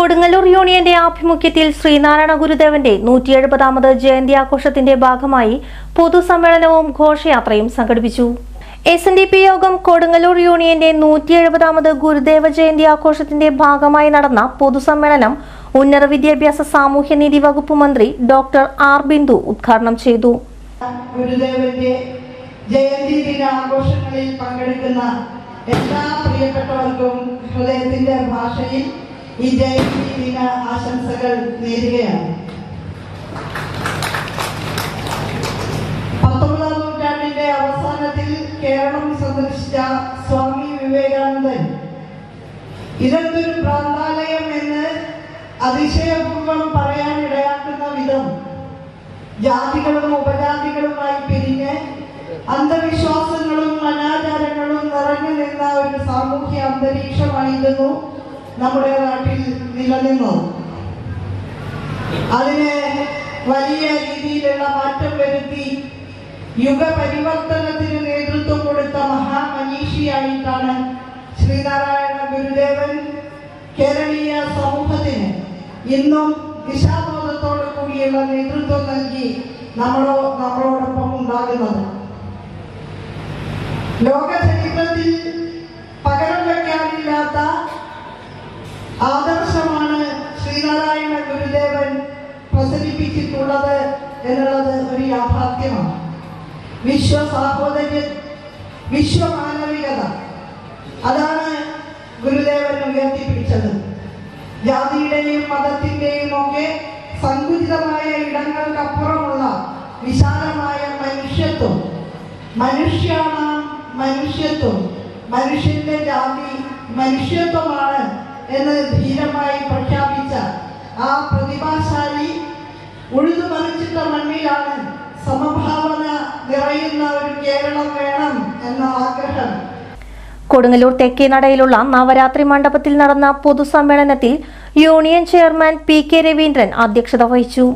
കൊടുങ്ങല്ലൂർ യൂണിയന്റെ ആഭിമുഖ്യത്തിൽ ശ്രീനാരായണ ഗുരുദേവന്റെ നൂറ്റി എഴുപതാമത് ജയന്തി ആഘോഷത്തിന്റെ ഭാഗമായി പൊതുസമ്മേളനവും ഘോഷയാത്രയും സംഘടിപ്പിച്ചു. എസ് എൻ ഡി പി യോഗം കൊടുങ്ങല്ലൂർ യൂണിയന്റെ നൂറ്റി എഴുപതാമത് ഗുരുദേവ ജയന്തി ആഘോഷത്തിന്റെ ഭാഗമായി നടന്ന പൊതുസമ്മേളനം ഉന്നത വിദ്യാഭ്യാസ സാമൂഹ്യനീതി വകുപ്പ് മന്ത്രി ഡോക്ടർ ആർ ബിന്ദു ഉദ്ഘാടനം ചെയ്തു. ഗുരുദേവന്റെ ജയന്തി ദിനാഘോഷങ്ങളിൽ പങ്കെടുക്കുന്ന എല്ലാ പ്രിയപ്പെട്ടവർക്കും ഹൃദയത്തിന്റെ ഭാഷയിൽ ഈ ജയന്തി ദിന ആശംസകൾ നേരുകയാണ്. പത്തൊമ്പതാം നൂറ്റാണ്ടിന്റെ അവസാനത്തിൽ കേരളം സന്ദർശിച്ച സ്വാമി വിവേകാനന്ദൻ. ഇതെന്തൊരു പ്രാന്താലയം എന്ന് അതിശയപൂർവം പറയാനിടയാക്കുന്ന വിധം ജാതികളും ഉപജാതികളുമായി പിരിഞ്ഞ് അന്ധവിശ്വാസങ്ങളും അനാചാരങ്ങളും നിറഞ്ഞു നിന്ന ഒരു സാമൂഹ്യ അന്തരീക്ഷമായിരുന്നു നമ്മുടെ നാട്ടിൽ നിലനിന്നു. അതിന് വലിയ രീതിയിലുള്ള മാറ്റം വരുത്തി യുഗപരിവർത്തനത്തിന് നേതൃത്വം കൊടുത്ത മഹാമനീഷിയായിട്ടാണ് ശ്രീനാരായണ ഗുരുദേവൻ കേരളീയ സമൂഹത്തിന് ഇന്നും ദിശാബോധത്തോടു കൂടിയുള്ള നേതൃത്വം നൽകി നമ്മളോ നമ്മളോടൊപ്പം ഉണ്ടാകുന്നത്. ലോക ചരിത്രത്തിൽ പകരം വയ്ക്കാനില്ലാത്ത ആദർശമാണ് ശ്രീനാരായണ ഗുരുദേവൻ പ്രസരിപ്പിച്ചിട്ടുള്ളത് എന്നുള്ളത് ഒരു യാഥാർത്ഥ്യമാണ്. വിശ്വ സാഹോദര്യ വിശ്വമാനവികത. അതാണ് ഗുരുദേവൻ ഉയർത്തിപ്പിടിച്ചത്. ജാതിയുടെയും മതത്തിന്റെയും ഒക്കെ സങ്കുചിതമായ ഇടങ്ങൾക്കപ്പുറമുള്ള വിശാലമായ മനുഷ്യത്വം. മനുഷ്യമാണ് മനുഷ്യത്വം. മനുഷ്യന്റെ ജാതി മനുഷ്യത്വമാണ് എന്ന് ധീരമായി പ്രഖ്യാപിച്ച ആ പ്രതിഭാശാലി ഉഴുതുമറിച്ചിട്ട മണ്ണിലാണ് സമഭാവന നിറയുന്ന ഒരു കേരളം വേണം എന്ന ആഗ്രഹം. കൊടുങ്ങല്ലൂർ തെക്കേനടയിലുള്ള നവരാത്രി മണ്ഡപത്തിൽ നടന്ന പൊതുസമ്മേളനത്തിൽ union chairman P K Raveendran അധ്യക്ഷത വഹിച്ചു.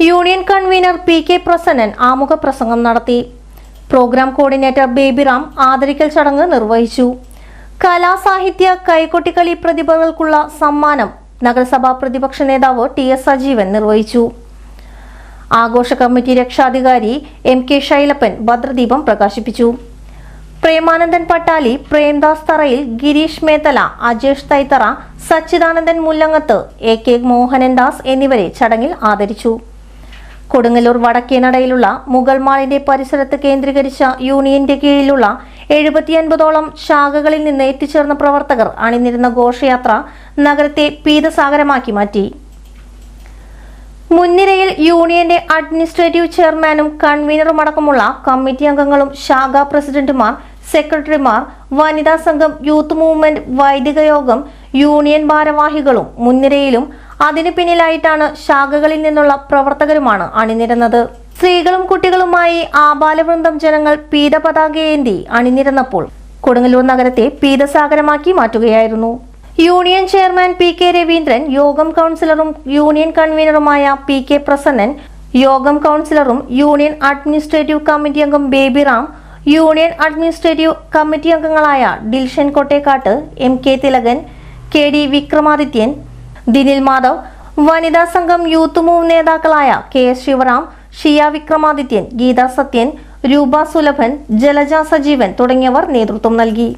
Union convener P K Prasannan ആമുഖ പ്രസംഗം നടത്തി. പ്രോഗ്രാം കോർഡിനേറ്റർ ബേബിറാം ആദരിക്കൽ ചടങ്ങ് നിർവഹിച്ചു. കലാസാഹിത്യ കൈകൊട്ടിക്കളി പ്രതിഭകൾക്കുള്ള സമ്മാനം നഗരസഭാ പ്രതിപക്ഷ നേതാവ് ടി എസ് സജീവൻ നിർവഹിച്ചു. ആഘോഷ കമ്മിറ്റി രക്ഷാധികാരി എം കെ ശൈലപ്പൻ ഭദ്രദീപം പ്രകാശിപ്പിച്ചു. പ്രേമാനന്ദൻ പട്ടാലി പ്രേംദാസ് തറയിൽ ഗിരീഷ് മേത്തല അജേഷ് തൈത്തറ സച്ചിദാനന്ദൻ മുല്ലങ്ങത്ത് എ കെ മോഹനൻ ദാസ് എന്നിവരെ ചടങ്ങിൽ ആദരിച്ചു. കൊടുങ്ങല്ലൂർ വടക്കേനടയിലുള്ള മുഗൾമാളിന്റെ പരിസരത്ത് കേന്ദ്രീകരിച്ച യൂണിയന്റെ കീഴിലുള്ള എഴുപത്തിയൻപതോളം ശാഖകളിൽ നിന്ന് എത്തിച്ചേർന്ന പ്രവർത്തകർ അണിനിരുന്ന ഘോഷയാത്ര നഗരത്തെ പീതസാഗരമാക്കി മാറ്റി. മുൻനിരയിൽ യൂണിയന്റെ അഡ്മിനിസ്ട്രേറ്റീവ് ചെയർമാനും കൺവീനറും അടക്കമുള്ള കമ്മിറ്റി അംഗങ്ങളും ശാഖാ പ്രസിഡന്റുമാർ സെക്രട്ടറിമാർ വനിതാ സംഘം യൂത്ത് മൂവ്മെന്റ് വൈദിക യോഗം യൂണിയൻ ഭാരവാഹികളും മുൻനിരയിലും അതിനു പിന്നിലായിട്ടാണ് ശാഖകളിൽ നിന്നുള്ള പ്രവർത്തകരുമാണ് അണിനിരന്നത്. സ്ത്രീകളും കുട്ടികളുമായി ആബാലവൃന്ദം ജനങ്ങൾ പീതപതാകയേന്തി അണിനിരന്നപ്പോൾ കൊടുങ്ങല്ലൂർ നഗരത്തെ പീതസാഗരമാക്കി മാറ്റുകയായിരുന്നു. Union chairman P K Raveendran യോഗം കൗൺസിലറും യൂണിയൻ കൺവീനറുമായ പി കെ പ്രസന്നൻ യോഗം കൗൺസിലറും യൂണിയൻ അഡ്മിനിസ്ട്രേറ്റീവ് കമ്മിറ്റി അംഗം Baby Babyram union administrative committee അംഗങ്ങളായ Dilshan Kottekkat M K Thilakan K D Vikramadithyan Dinil Madhav വനിതാ സംഘം യൂത്ത് മൂവ് നേതാക്കളായ കെ എസ് ശിവറാം ഷിയ വിക്രമാദിത്യൻ ഗീതാ സത്യൻ രൂപ സുലഭൻ ജലജ സജീവൻ തുടങ്ങിയവർ നേതൃത്വം നൽകി.